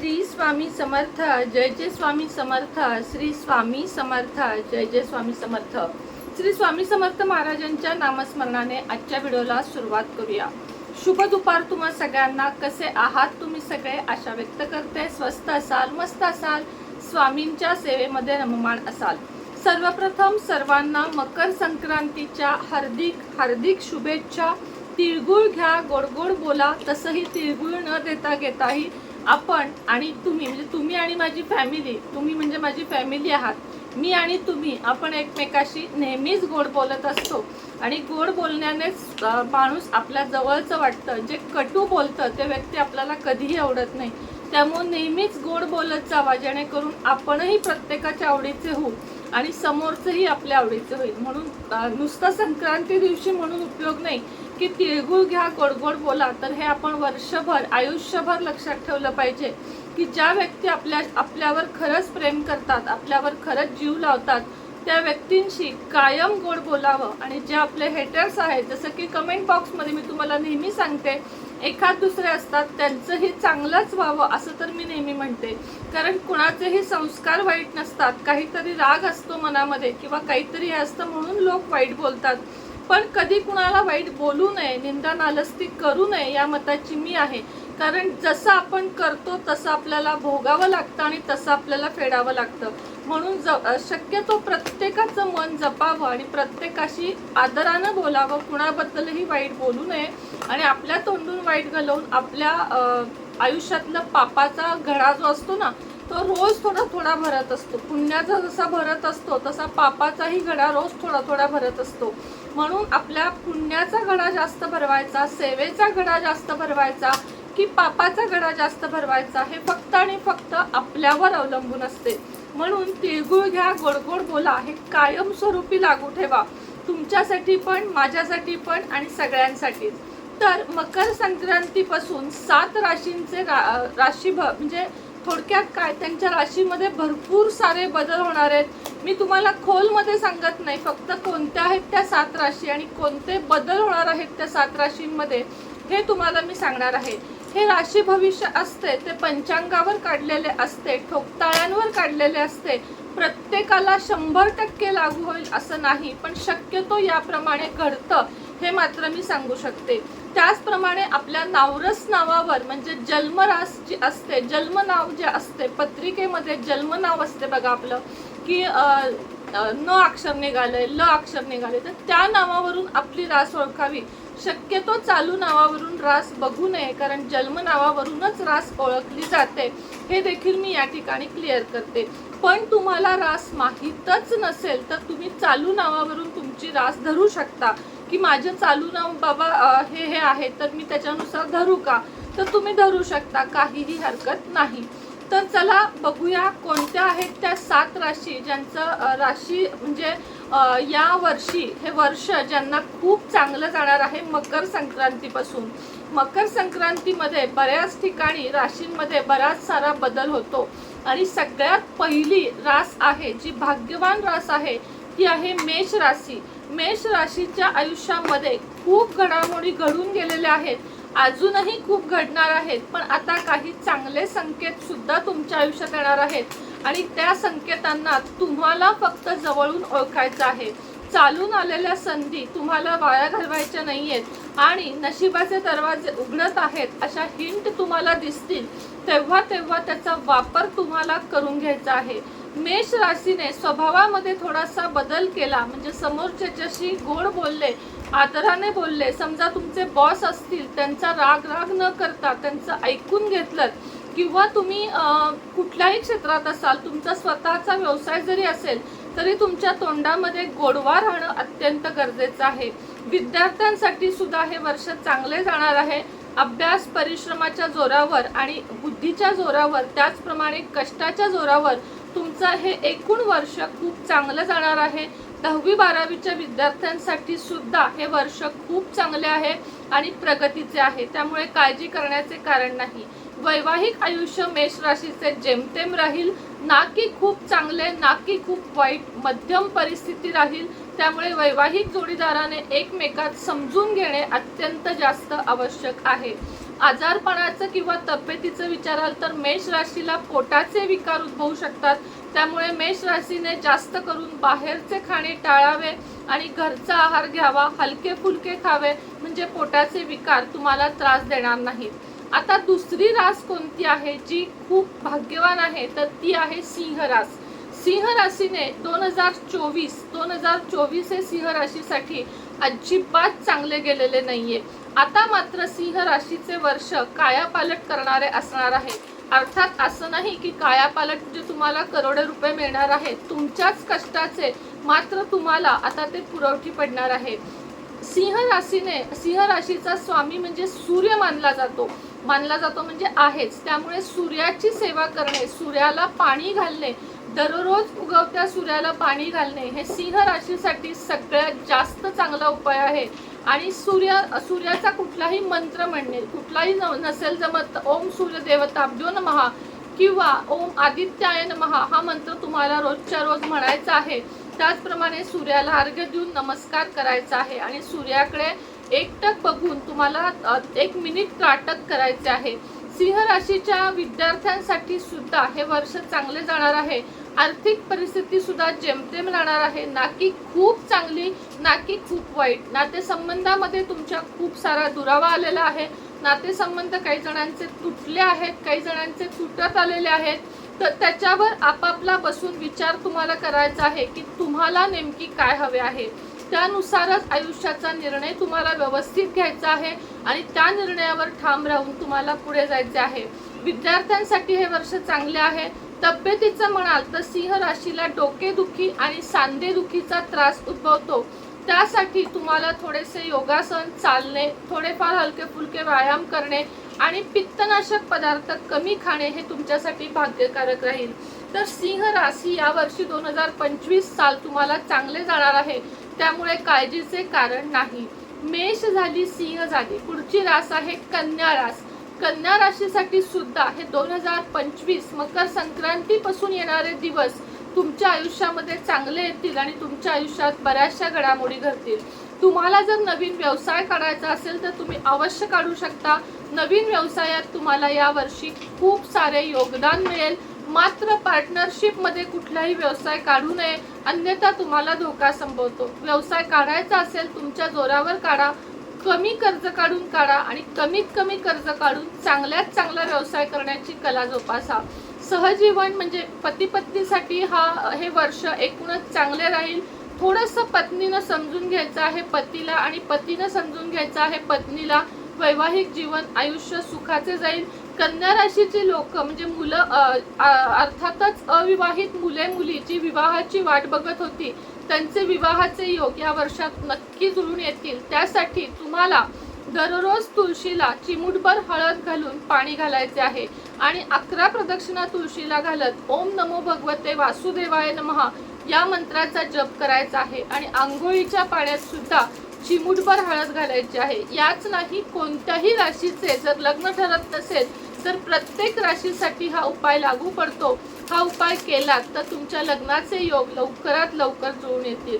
श्री स्वामी समर्थ जय जय स्वामी समर्थ श्री स्वामी समर्थ जय जय स्वामी समर्थ. श्री स्वामी समर्थ महाराजांच्या नामस्मरणाने आजच्या व्हिडिओला सुरुवात करूया. शुभ दुपार तुम्हा सगळ्यांना. कसे आहात तुम्ही सगळे? आशा व्यक्त करते. स्वस्त असाल मस्त असाल स्वामींच्या सेवेमध्ये रममाण असाल. सर्वप्रथम सर्वांना मकर संक्रांतीच्या हार्दिक हार्दिक शुभेच्छा. तिळगुळ घ्या गोड गोड बोला. तसंही तिळगुळ न देता घेताही आपण आणि तुम्ही म्हणजे तुम्ही आणि माझी फॅमिली तुम्ही म्हणजे माझी फॅमिली आहात. मी आणि तुम्ही आपण एकमेकाशी नेहमीच गोड बोलत असतो. आणि गोड बोलण्यानेच माणूस आपल्या जवळचं वाटतं. जे कटू बोलतं ते व्यक्ती आपल्याला कधीही आवडत नाही. त्यामुळे नेहमीच गोड बोलत जावा जेणेकरून आपणही प्रत्येकाच्या आवडीचे होऊ आणि समोरचंही आपल्या आवडीचं होईल. म्हणून नुसता नुसतं संक्रांती दिवशी म्हणून उपयोग नाही. की तिळगुळ घ्या गोड गोड बोला तर हे आपण वर्षभर आयुष्यभर लक्षात ठेवलं पाहिजे की ज्या व्यक्ती आपल्या आपल्यावर खरंच प्रेम करतात आपल्यावर खरंच जीव लावतात त्या व्यक्तींशी कायम गोड बोलावं. आणि जे आपले हेटर्स आहेत जसं की कमेंट बॉक्समध्ये मी तुम्हाला नेहमी सांगते एखाद दुसरे असतात त्यांचंही चांगलंच व्हावं असं तर मी नेहमी म्हणते. कारण कुणाचेही संस्कार वाईट नसतात. काहीतरी राग असतो मनामध्ये किंवा काहीतरी हे असतं म्हणून लोक वाईट बोलतात. पण कधी कुणाला वाईट बोलू नये निंदा नालस्ती करू नये या मताची मी आहे. कारण जसं आपण करतो तसं आपल्याला भोगावं लागतं आणि तसं आपल्याला फेडावं लागतं. म्हणून ज शक्यतो प्रत्येकाचं मन जपावं आणि प्रत्येकाशी आदरानं बोलावं. कुणाबद्दलही वाईट बोलू नये आणि आपल्या तोंडून वाईट घालवून आपल्या आयुष्यातला पापाचा घडा जो असतो ना तो रोज थोडा थोडा भरत असतो. पुण्याचा जसा भरत असतो तसा पापाचाही घडा रोज थोडा थोडा भरत असतो. म्हणून आपल्या पुण्याचा घडा जास्त भरवायचा सेवेचा घडा जास्त भरवायचा की पापाचा घडा जास्त भरवायचा हे फक्त आणि फक्त आपल्यावर अवलंबून असते. म्हणून तिळगुळ घ्या गोड गोड बोला हे कायमस्वरूपी लागू ठेवा. तुमच्यासाठी पण माझ्यासाठी पण आणि सगळ्यांसाठी. तर मकर संक्रांतीपासून सात राशींचे रा, राशी भ म्हणजे थोडक्यात काय त्यांच्या राशीमध्ये भरपूर सारे बदल होणार आहेत. मी तुम्हाला खोलमध्ये सांगत नाही फक्त कोणत्या आहेत त्या सात राशी आणि कोणते बदल होणार आहेत त्या सात राशींमध्ये हे तुम्हाला मी सांगणार आहे. हे राशी भविष्य असते ते पंचांगावर काढलेले असते ठोकताळ्यांवर काढलेले असते. प्रत्येकाला शंभर टक्के लागू होईल असं नाही पण शक्यतो याप्रमाणे घडतं हे मात्र मी सांगू शकते. त्याचप्रमाणे आपल्या नावरस नावावर म्हणजे जन्मरास जी असते जन्मनाव जे असते पत्रिकेमध्ये जन्मनाव असते बघा आपलं. की न अक्षर निघालंय ल अक्षर निघाले तर त्या नावावरून आपली रास ओळखावी. शक्यतो चालू नावावरून रास बघू नये कारण जन्म नावावरूनच रास ओळखली जाते. हे देखील मी या ठिकाणी क्लिअर करते. पण तुम्हाला रास माहीतच नसेल तर तुम्ही चालू नावावरून तुमची रास धरू शकता. की माझं चालू नाव बाबा हे हे आहे तर मी त्याच्यानुसार धरू का? तर तुम्ही धरू शकता काहीही हरकत नाही. तर चला बघूया कोणत्या आहेत त्या सात राशी ज्यांचं राशी म्हणजे या वर्षी हे वर्ष ज्यांना खूप चांगलं जाणार आहे मकर संक्रांतीपासून. मकर संक्रांतीमध्ये बऱ्याच ठिकाणी राशींमध्ये बराच सारा बदल होतो. आणि सगळ्यात पहिली रास आहे जी भाग्यवान रास आहे ती आहे मेष राशी. मेष राशीच्या आयुष्यामध्ये खूप घडामोडी घडून गेलेल्या आहेत. अजूनही खूप घडणार आहेत पण आता काही चांगले संकेत सुद्धा तुमच्या आयुष्यात येणार आहेत. आणि त्या संकेतांना तुम्हाला फक्त जवळून ओळखायचं आहे. चालून आलेल्या संधी तुम्हाला वाया घालवायच्या नाहीयेत आणि नशिबाचे दरवाजे उघडत आहेत अशा हिंट तुम्हाला दिसतील तेव्हा तेव्हा त्याचा वापर तुम्हाला करून घ्यायचा आहे. मेष राशीने स्वभावामध्ये थोडासा बदल केला म्हणजे समोरच्याच्याशी गोड बोलले आदराने बोलले समजा तुमचे बॉस असतील त्यांचा राग राग न करता त्यांचं ऐकून घेतलं किंवा तुम्ही कुठल्याही क्षेत्रात असाल तुमचा स्वतःचा व्यवसाय जरी असेल तरी तुमच्या तोंडामध्ये गोडवा राहणं अत्यंत गरजेचं आहे. विद्यार्थ्यांसाठी सुद्धा हे वर्ष चांगले जाणार आहे. अभ्यास परिश्रमाच्या जोरावर आणि बुद्धीच्या जोरावर त्याचप्रमाणे कष्टाच्या जोरावर तुमचं हे एकूण वर्ष खूप चांगलं जाणार आहे. दहावी बारावीच्या विद्यार्थ्यांसाठी सुद्धा हे वर्ष खूप चांगले आहे आणि प्रगतीचे आहे. त्यामुळे काळजी करण्याचे कारण नाही. वैवाहिक आयुष्य मेष राशीचे जेमतेम राहील. ना की खूप चांगले ना की खूप वाईट मध्यम परिस्थिती राहील. त्यामुळे वैवाहिक जोडीदाराने एकमेकात समजून घेणे अत्यंत जास्त आवश्यक आहे. आजारपणाचं किंवा तब्येतीचं विचाराल तर मेष राशीला पोटाचे विकार उद्भवू शकतात. त्यामुळे मेष राशीने जास्त करून बाहेरचे खाणे टाळावे आणि घरचा आहार घ्यावा हलके फुलके खावे म्हणजे पोटाचे विकार तुम्हाला त्रास देणार नाहीत. आता दुसरी रास कोणती आहे जी खूप भाग्यवान आहे तर ती आहे सिंह रास. सिंह राशीने दोन हजार चोवीस दोन हजार चोवीस हे सिंह राशीसाठी अजिबात चांगले गेलेले नाहीये. आता मात्र सिंह राशीचे वर्ष कायापालट करणारे असणार आहे. अर्थात असं नाही की कायापालट म्हणजे तुम्हाला करोडो रुपये मिळणार आहेत तुमच्याच कष्टाचे मात्र तुम्हाला आता ते पुरवठी पडणार आहे. सिंह राशीने सिंह राशीचा स्वामी म्हणजे सूर्य मानला जातो. मानला जातो म्हणजे आहेच. त्यामुळे सूर्याची सेवा करणे सूर्याला पाणी घालणे दररोज उगवत्या सूर्याला पाणी घालणे हे सिंह राशीसाठी सगळ्यात जास्त चांगला उपाय आहे. आणि सूर्य सूर्याचा कुठलाही मंत्र म्हणणे कुठलाही न- नसेल जमत ओम सूर्य देवताभ्यो किंवा ओम आदित्याय महा हा मंत्र तुम्हाला रोजच्या रोज म्हणायचा आहे. त्याचप्रमाणे सूर्याला अर्घ्य देऊन नमस्कार करायचा आहे आणि सूर्याकडे एकटक बघून तुम्हाला एक मिनिट त्राटक करायचे आहे. सिंह राशीच्या विद्यार्थ्यांसाठी सुद्धा हे वर्ष चांगले जाणार आहे. आर्थिक परिस्थिती सुद्धा जेमतेम राहणार आहे. ना की खूप चांगली ना की खूप वाईट. नातेसंबंधामध्ये तुमच्या खूप सारा दुरावा आलेला आहे. नातेसंबंध काही जणांचे तुटले आहेत काही जणांचे तुटत आलेले आहेत. तर त्याच्यावर आपापला बसून विचार तुम्हाला करायचा आहे की तुम्हाला नेमकी काय हवे आहे. त्यानुसारच आयुष्याचा निर्णय तुम्हाला व्यवस्थित घ्यायचा आहे आणि त्या निर्णयावर ठाम राहून तुम्हाला पुढे जायचे आहे. विद्यार्थ्यांसाठी हे वर्ष चांगले आहे. तब्येतीचं म्हणाल तर सिंह राशीला डोकेदुखी आणि सांधेदुखीचा त्रास उद्भवतो. त्यासाठी तुम्हाला थोडेसे योगासन चालणे थोडेफार हलके फुलके व्यायाम करणे आणि पित्तनाशक पदार्थ कमी खाणे हे तुमच्यासाठी भाग्यकारक राहील. तर सिंह राशी यावर्षी दोन हजार पंचवीस साल तुम्हाला चांगले जाणार आहे. त्यामुळे काळजीचे कारण नाही. मेष झाली सिंह झाली. पुढची रास आहे कन्या रास. कन्या राशीसाठी सुद्धा हे दोन हजार पंचवीस मकर संक्रांतीपासून येणारे दिवस तुमच्या आयुष्यामध्ये चांगले येतील आणि तुमच्या आयुष्यात बऱ्याचशा घडामोडी घडतील. तुम्हाला जर नवीन व्यवसाय काढायचा असेल तर तुम्ही अवश्य काढू शकता. नवीन व्यवसायात तुम्हाला या वर्षी खूप सारे योगदान मिळेल. मात्र पार्टनरशिपमध्ये कुठलाही व्यवसाय काढू नये. अन्यथा तुम्हाला धोका संभवतो. व्यवसाय काढायचा असेल तुमच्या जोरावर काढा. कमी कर्ज काढून काढा आणि कमीत कमी कर्ज काढून चांगल्यात चांगला व्यवसाय करण्याची कला जोपासा. सहजीवन म्हणजे पती पत्नीसाठी हा हे वर्ष एकूणच चांगले राहील. थोडंसं पत्नीनं समजून घ्यायचं आहे पतीला आणि पतीनं समजून घ्यायचं आहे पत्नीला. वैवाहिक जीवन आयुष्य सुखाचे जाईल. कन्या राशीची लोक म्हणजे मुलं अर्थातच अविवाहित मुले मुली जी विवाहाची वाट बघत होती. त्यांचे विवाहाचे योग या वर्षात नक्की जुळून येतील. त्यासाठी तुम्हाला दररोज तुळशीला चिमुटभर हळद घालून पाणी घालायचे आहे. आणि अकरा प्रदक्षिणा तुळशीला घालत ओम नमो भगवते वासुदेवाय नमहा या मंत्राचा जप करायचा आहे. आणि आंघोळीच्या पाण्यात सुद्धा चिमुटभर हळद घालायची आहे. याच नाही कोणत्याही राशीचे जर लग्न ठरत नसेल तर प्रत्येक राशीसाठी हा उपाय लागू पडतो. हा उपाय केलात तर तुमच्या लग्नाचे योग लवकरात लवकर जुळून येतील.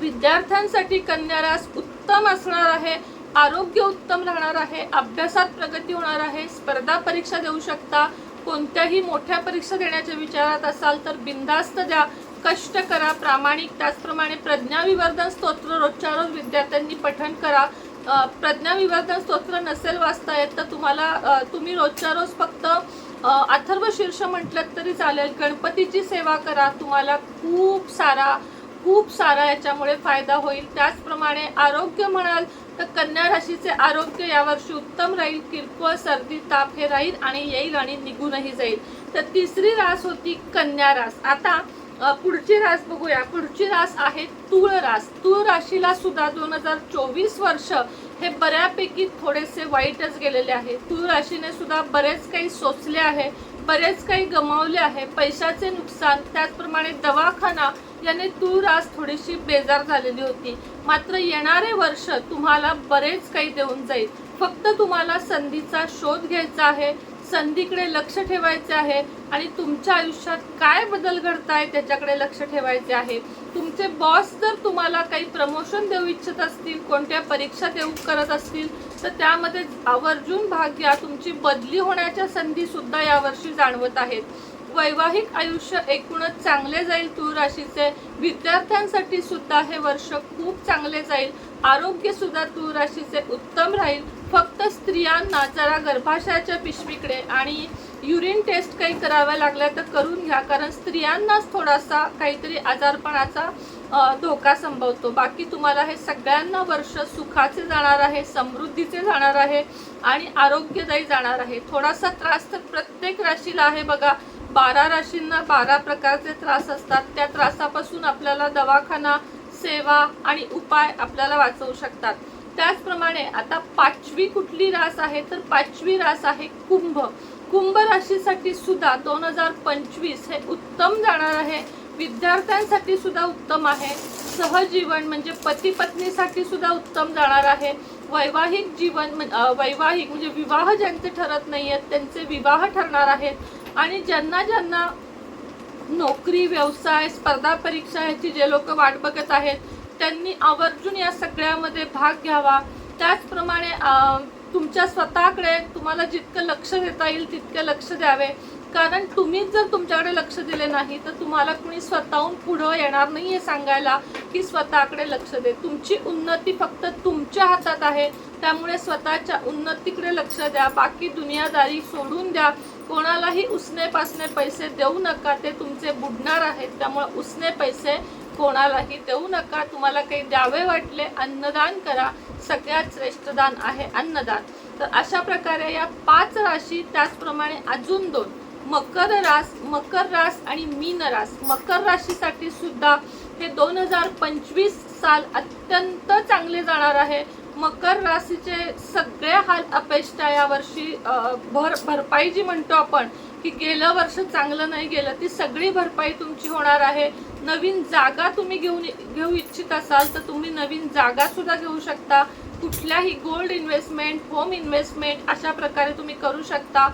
विद्यार्थ्यांसाठी कन्या रास उत्तम असणार आहे आरोग्य उत्तम राहणार आहे अभ्यासात प्रगती होणार आहे स्पर्धा परीक्षा देऊ शकता. कोणत्याही मोठ्या परीक्षा देण्याच्या विचारात असाल तर बिंदास्त द्या. कष्ट करा प्रामाणिक त्याचप्रमाणे प्रज्ञाविवर्धन स्तोत्र रोजच्या रोज विद्यार्थ्यांनी पठण करा. प्रज्ञाविवर्धन स्तोत्र नसेल वाचता येत तर तुम्हाला तुम्ही रोजच्या रोज फक्त अथर्व शीर्ष म्हटलं तरी चालेल. गणपतीची सेवा करा. तुम्हाला खूप सारा खूप सारा याच्यामुळे फायदा होईल. त्याचप्रमाणे आरोग्य म्हणाल तर कन्या राशीचे आरोग्य यावर्षी उत्तम राहील. किरकोळ सर्दी ताप हे राहील आणि येईल आणि निघूनही जाईल. तर तिसरी रास होती कन्या रास. आता पुढची रास बघूया. पुढची रास आहे तूळ रास. तूळ राशीला सुद्धा दोन हजार चोवीस वर्ष हे बऱ्यापैकी थोडेसे वाईटच गेलेले आहे. तूळ राशीने सुद्धा बरेच काही सोचले आहे बरेच काही गमावले आहे. पैशाचे नुकसान त्याचप्रमाणे दवाखाना याने तूळ रास थोडीशी बेजार झालेली होती. मात्र येणारे वर्ष तुम्हाला बरेच काही देऊन जाईल. फक्त तुम्हाला संधीचा शोध घ्यायचा आहे संधीकडे लक्ष ठेवायचे आहे आणि तुमच्या आयुष्यात काय बदल घडताय त्याच्याकडे लक्ष ठेवायचे आहे. तुमचे बॉस जर तुम्हाला काही प्रमोशन देऊ इच्छित असतील कोणत्या परीक्षा देऊ करत असतील तर त्यामध्ये आवर्जून भाग घ्या. तुमची बदली होण्याच्या संधीसुद्धा यावर्षी जाणवत आहेत. वैवाहिक आयुष्य एकूणच चांगले जाईल तूळ राशीचे विद्यार्थ्यांसाठी सुद्धा हे वर्ष खूप चांगले जाईल. आरोग्य सुद्धा तूळ राशीचे उत्तम राहील. फक्त स्त्रियांना जरा गर्भाशयाच्या पिशवीकडे आणि युरिन टेस्ट काही कराव्या लागल्या तर करून घ्या. कारण स्त्रियांनाच थोडासा काहीतरी आजारपणाचा धोका संभवतो. बाकी तुम्हाला हे सगळ्यांना वर्ष सुखाचे जाणार आहे समृद्धीचे जाणार आहे आणि आरोग्यदायी जाणार आहे. थोडासा त्रास तर प्रत्येक राशीला आहे बघा. बारा राशींना बारा प्रकारचे त्रास असतात. त्या त्रासापासून आपल्याला दवाखाना सेवा आणि उपाय आपल्याला वाचवू शकतात. त्याचप्रमाणे आता पाचवी कुठली रास आहे? तर पाचवी रास आहे कुंभ. कुंभ राशीसाठी सुद्धा दोन हजार पंचवीस हे उत्तम जाणार आहे. विद्यार्थ्यांसाठी सुद्धा उत्तम आहे. सहजीवन म्हणजे पती पत्नीसाठी सुद्धा उत्तम जाणार आहे. वैवाहिक जीवन वैवाहिक म्हणजे विवाह ज्यांचे ठरत नाही आहेत त्यांचे विवाह ठरणार आहेत. आणि ज्यांना ज्यांना नोकरी व्यवसाय स्पर्धा परीक्षा ह्याची जे लोक वाट बघत आहेत त्यांनी आवर्जून या सगळ्यामध्ये भाग घ्यावा. त्याचप्रमाणे तुमच्या स्वतःकडे तुम्हाला जितकं लक्ष देता येईल तितकं लक्ष द्यावे. कारण तुम्हीच जर तुमच्याकडे लक्ष दिले नाही तर तुम्हाला कुणी स्वतःहून पुढं येणार नाही हे सांगायला की स्वतःकडे लक्ष दे. तुमची उन्नती फक्त तुमच्या हातात आहे. त्यामुळे स्वतःच्या उन्नतीकडे लक्ष द्या. बाकी दुनियादारी सोडून द्या. कोणालाही उसने पासने पैसे देऊ नका. ते तुमचे बुडणार आहेत. त्यामुळे उसने पैसे कोणालाही देऊ नका. तुम्हाला काही द्यावे वाटले अन्नदान करा. सगळ्यात श्रेष्ठ दान आहे अन्नदान. तर अशा प्रकारे या पाच राशी त्याचप्रमाणे अजून दोन मकर रास मकर रास आणि मीन रास. मकर राशीसाठी सुद्धा हे दोन हजार पंचवीस साल अत्यंत चांगले जाणार आहे. मकर राशीचे सगळे हाल अपेष्टा या वर्षी भर भरपाई जी म्हणतो आपण की गेलं वर्ष चांगलं नाही गेलं ती सगळी भरपाई तुमची होणार आहे. नवीन जागा तुम्ही घेऊन घेऊ इच्छित असाल तर तुम्ही नवीन जागा सुद्धा घेऊ शकता. कुठल्याही गोल्ड इन्व्हेस्टमेंट होम इन्व्हेस्टमेंट अशा प्रकारे तुम्ही करू शकता.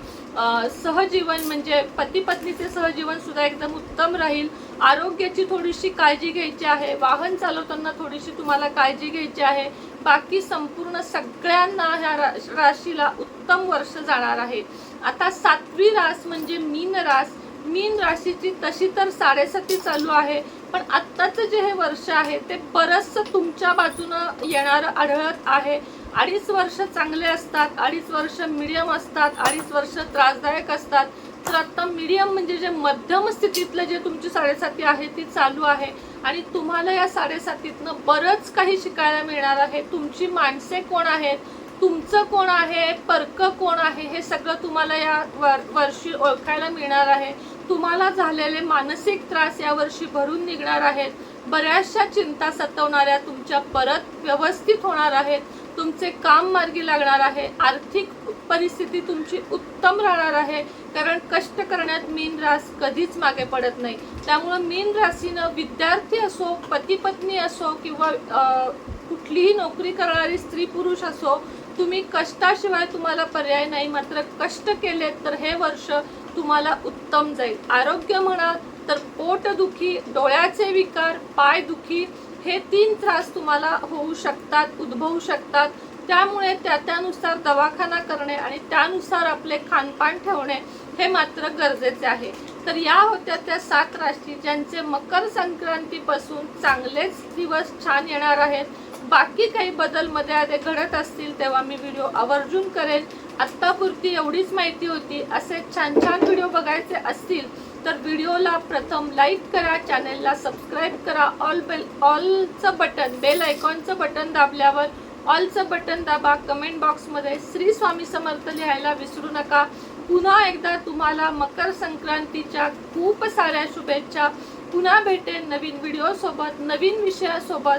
सहजीवन म्हणजे पती पत्नीचे सहजीवन सुद्धा एकदम उत्तम राहील. आरोग्याची थोडीशी काळजी घ्यायची आहे. वाहन चालवताना थोडीशी तुम्हाला काळजी घ्यायची आहे. बाकी संपूर्ण सगळ्यांना ह्या रा- राशीला उत्तम वर्ष जाणार आहे. आता सातवी रास म्हणजे मीन रास. मीन राशीची तशी तर साडेसाती चालू आहे पण आत्ताचं जे हे वर्ष आहे ते बरंचसं तुमच्या बाजूनं येणारं आढळत आहे. अडीच वर्ष चांगले असतात अडीच वर्ष मिडियम असतात अडीच वर्ष त्रासदायक असतात. तर आत्ता मीडियम म्हणजे जे मध्यम स्थितीतलं जे तुमची साडेसाती आहे ती चालू आहे. आणि तुम्हाला या साडेसातीतनं बरंच काही शिकायला मिळणार आहे. तुमची माणसे कोण आहेत? तुमचं कोण आहे? परक कोण आहे? हे सगळं तुम्हाला या वर वर्षी ओळखायला मिळणार आहे. तुम्हाला झालेले मानसिक त्रास या वर्षी भरून निघणार आहेत. बऱ्याचशा चिंता सतवणाऱ्या तुमच्या परत व्यवस्थित होणार आहेत. तुमचे काम मार्गी लागणार आहे. आर्थिक परिस्थिती तुमची उत्तम राहणार आहे. कारण कष्ट करण्यात मीन रास कधीच मागे पडत नाही. त्यामुळं मीन राशीनं विद्यार्थी असो पती पत्नी असो किंवा कुठलीही नोकरी करणारी स्त्री पुरुष असो तुम्ही कष्टाशिवाय तुम्हाला पर्याय नाही मात्र कष्ट केले तर हे वर्ष तुम्हाला उत्तम जाईल. आरोग्य म्हणा तर पोटदुखी डोळ्याचे विकार पाय दुखी हे तीन त्रास तुम्हाला होऊ शकतात उद्भवू शकतात. त्यामुळे त्या त्यानुसार दवाखाना करणे आणि त्यानुसार आपले खानपान ठेवणे हे मात्र गरजेचे आहे. तर या होत्या त्या सात राशी ज्यांचे मकर संक्रांतीपासून चांगलेच दिवस छान येणार आहेत. बाकी काही बदलमध्ये आधी घडत असतील तेव्हा मी व्हिडिओ आवर्जून करेन आत्तापुरती एवढीच माहिती होती. असे छान छान व्हिडिओ बघायचे असतील तर व्हिडिओला प्रथम लाईक करा चॅनेलला सबस्क्राईब करा. ऑल बेल ऑलचं बटन बेल आयकॉनचं बटन दाबल्यावर ऑलचं बटन दाबा. कमेंट बॉक्समध्ये श्री स्वामी समर्थ लिहायला विसरू नका. पुन्हा एकदा तुम्हाला मकर संक्रांतीच्या खूप साऱ्या शुभेच्छा. पुन्हा भेटेन नवीन व्हिडिओसोबत नवीन विषयासोबत.